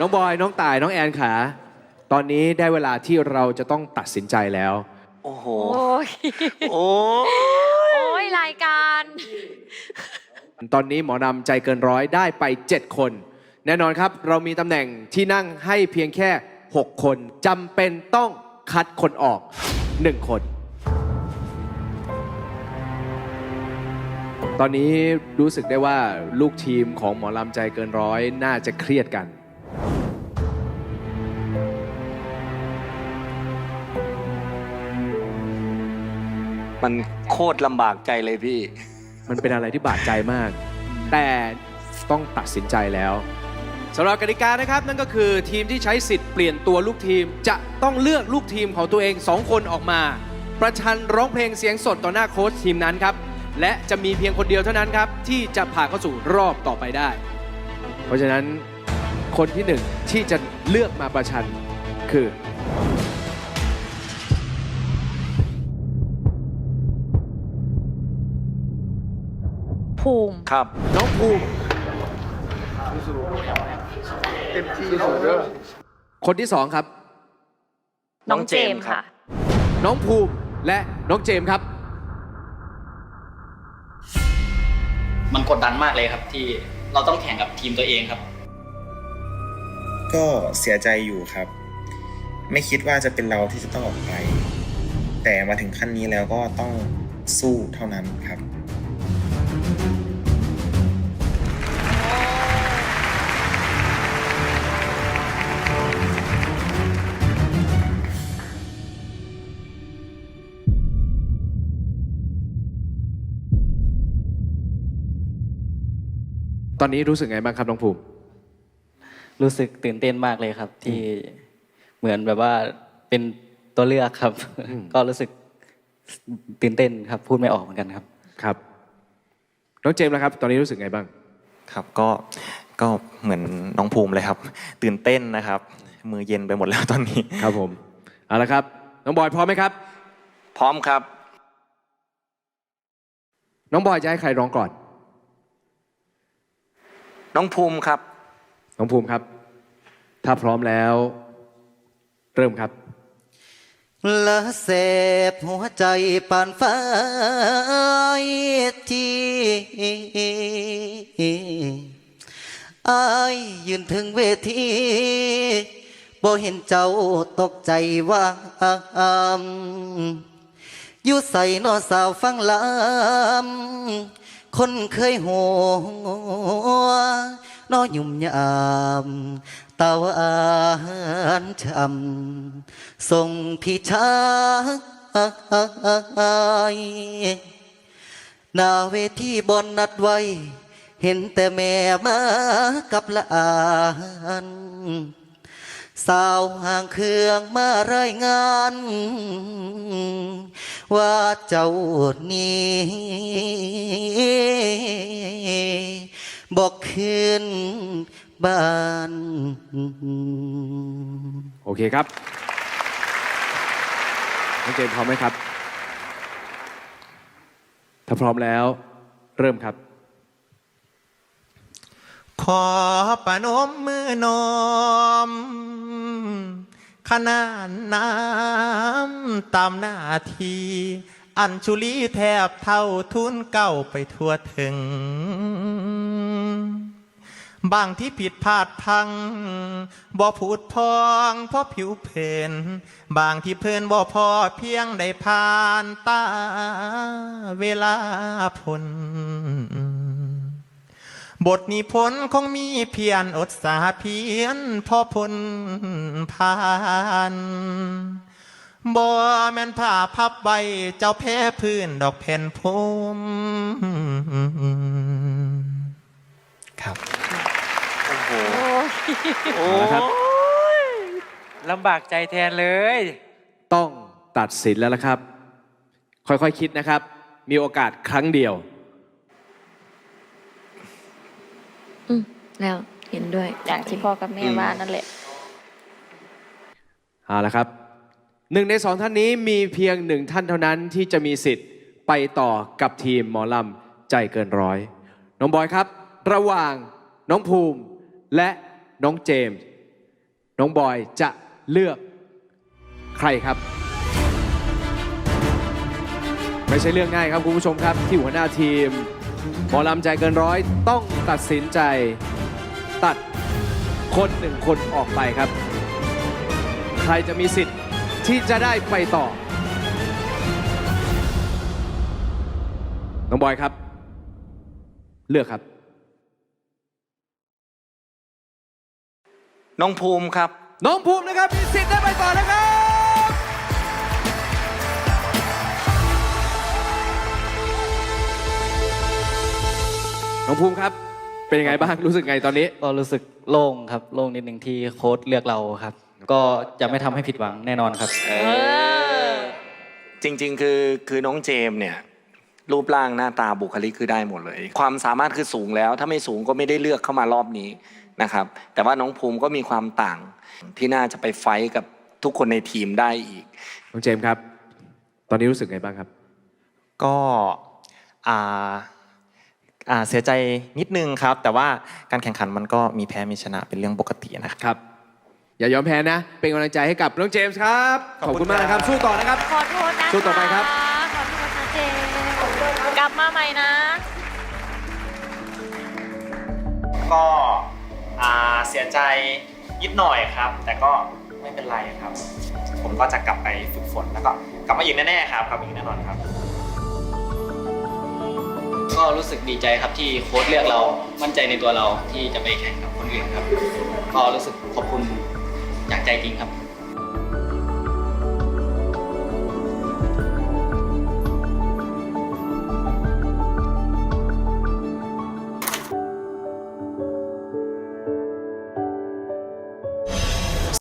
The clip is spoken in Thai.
น้องบอย น้องต่าย น้องแอนขา ตอนนี้ได้เวลาที่เราจะต้องตัดสินใจแล้ว โอ้โห โอ้ยโอ้โอ้ยรายการ ตอนนี้หมอนำใจเกินร้อยได้ไป 7 คน แน่นอนครับ เรามีตำแหน่งที่นั่งให้เพียงแค่ 6 คนจำเป็นต้องคัดคนออก 1 คน ตอนนี้รู้สึกได้ว่าลูกทีมของหมอลำใจเกินร้อยน่าจะเครียดกัน มันโคตรลำบากใจเลยพี่ มันเป็นอะไรที่บาดใจมาก แต่ต้องตัดสินใจแล้วสำหรับกติกานะครับ นั่นก็คือทีมที่ใช้สิทธิ์เปลี่ยนตัวลูกทีม จะต้องเลือกลูกทีมของตัวเอง 2 คนออกมา ประชันร้องเพลงเสียงสดต่อหน้าโค้ชทีมนั้นครับ และจะมีเพียงคนเดียวเท่านั้นครับ ที่จะผ่านเข้าสู่รอบต่อไปได้ เพราะฉะนั้น คนที่หนึ่งที่จะเลือกมาประชันคือ ภูมิ ครับ น้องภูมิคนที่สองครับ น้องเจมส์ค่ะ น้องภูมิและน้องเจมส์ครับ มันกดดันมากเลยครับที่เราต้องแข่งกับทีมตัวเองครับ ก็เสียใจอยู่ครับ ไม่คิดว่าจะเป็นเราที่จะต้องออกไป แต่มาถึงขั้นนี้แล้วก็ต้องสู้เท่านั้นครับ ตอนนี้รู้สึกไงบ้างครับน้องภูมิ รู้สึกตื่นเต้นมากเลยครับ ที่เหมือนแบบว่าเป็นตัวเลือกครับอืมก็รู้สึกตื่นเต้นครับ พูดไม่ออกเหมือนกันครับ ครับน้องเจมส์นะครับ ตอนนี้รู้สึกไงบ้าง ครับก็ก็เหมือนน้องภูมิเลยครับ ตื่นเต้นนะครับ มือเย็นไปหมดแล้วตอนนี้ ครับผมเอาละครับน้องบอยพร้อมไหมครับ พร้อมครับ น้องบอยจะให้ใครร้องก่อน น้องภูมิครับ น้องภูมิครับ ถ้าพร้อมแล้ว เริ่มครับละเสบหัวใจปานไฟที่อายยืนถึงเวทีบ่เห็นเจ้าตกใจว่าอยู่ใส่นอสาวฟังลำคนเคยหัว นอยุ่มยามตาวานช้ำส่งพี่ชายนาเวทีบอนนัดไว้ เห็นแต่แม่มากับหลานสาวห่างเครื่องมารายงาน ว่าเจ้านี้ บอกคืนบ้าน โอเคครับน้องเจมส์พร้อมไหมครับ ถ้าพร้อมแล้ว เริ่มครับ ขอประนมมือนอมขนานน้ำตามหน้าทีอัญชุลีแทบเท่าทุนเก้าไปทั่วถึง บางที่ผิดพลาดพังบ่พูดพองเพราะผิวเพนบางที่เพลินบ่พอเพียงได้ผ่านตาเวลาพลบทนิพนธ์คงมีเพียรอดสาเพียนพอพลผ่านบ่แม่นผ้าพับใบเจ้าแพ้พื้นดอกแผ่นพมครับ โอ้โหโอ้ยโอ้เอาละครับลำบากใจแทนเลย ต้องตัดสินแล้วละครับ ค่อยๆคคิดนะครับ มีโอกาสครั้งเดียว อืมแล้วเห็นด้วย อย่างที่พ่อกับแม่ว่านั่นแหละ เอาละครับหนึ่งในสองท่านนี้มีเพียงหนึ่งท่านเท่านั้นที่จะมีสิทธิ์ไปต่อกับทีมหมอลำใจเกินร้อย น้องบอยครับ ระหว่างน้องภูมิ และน้องเจมส์น้องบอยจะเลือกใครครับ ไม่ใช่เรื่องง่ายครับคุณผู้ชมครับ ที่หัวหน้าทีมหมอลำใจเกินร้อยต้องตัดสินใจตัดคนหนึ่งคนออกไปครับ ใครจะมีสิทธิ์ที่จะได้ไปต่อ น้องบอยครับ เลือกครับ น้องภูมิครับ น้องภูมินะครับมีสิทธิ์ได้ไปต่อนะครับ น้องภูมิครับ เป็นยังไงบ้างรู้สึกไงตอนนี้ ก็รู้สึกโล่งครับ โล่งนิดหนึ่งที่โค้ชเลือกเราครับ ก็จะไม่ทำให้ผิดหวังแน่นอนครับเออจริง ๆ คือคือน้องเจมส์เนี่ย รูปร่างหน้าตาบุคลิกคือได้หมดเลย ความสามารถคือสูงแล้ว ถ้าไม่สูงก็ไม่ได้เลือกเข้ามารอบนี้นะครับ แต่ว่าน้องภูมิก็มีความต่างที่น่าจะไปไฟท์กับทุกคนในทีมได้อีกน้องเจมส์ครับ ตอนนี้รู้สึกไงบ้างครับ ก็อ่าอ่าเสียใจนิดนึงครับ แต่ว่าการแข่งขันมันก็มีแพ้มีชนะเป็นเรื่องปกตินะครับ ครับ อย่ายอมแพ้นะ เป็นกำลังใจให้กับน้องเจมส์ครับ ขอบคุณมากนะครับ สู้ต่อนะครับ ขอโทษนะคะสู้ต่อไปครับ มาใหม่นะ ก็อ่าเสียใจนิดหน่อยครับ แต่ก็ไม่เป็นไรครับ ผมก็จะกลับไปฝึกฝนแล้วก็กลับมาอีกแน่ๆครับกลับมาอีกแน่นอนครับ ก็รู้สึกดีใจครับที่โค้ชเลือกเรา มั่นใจในตัวเราที่จะไปแข่งกับคนอื่นครับ ก็รู้สึกขอบคุณจากใจจริงครับ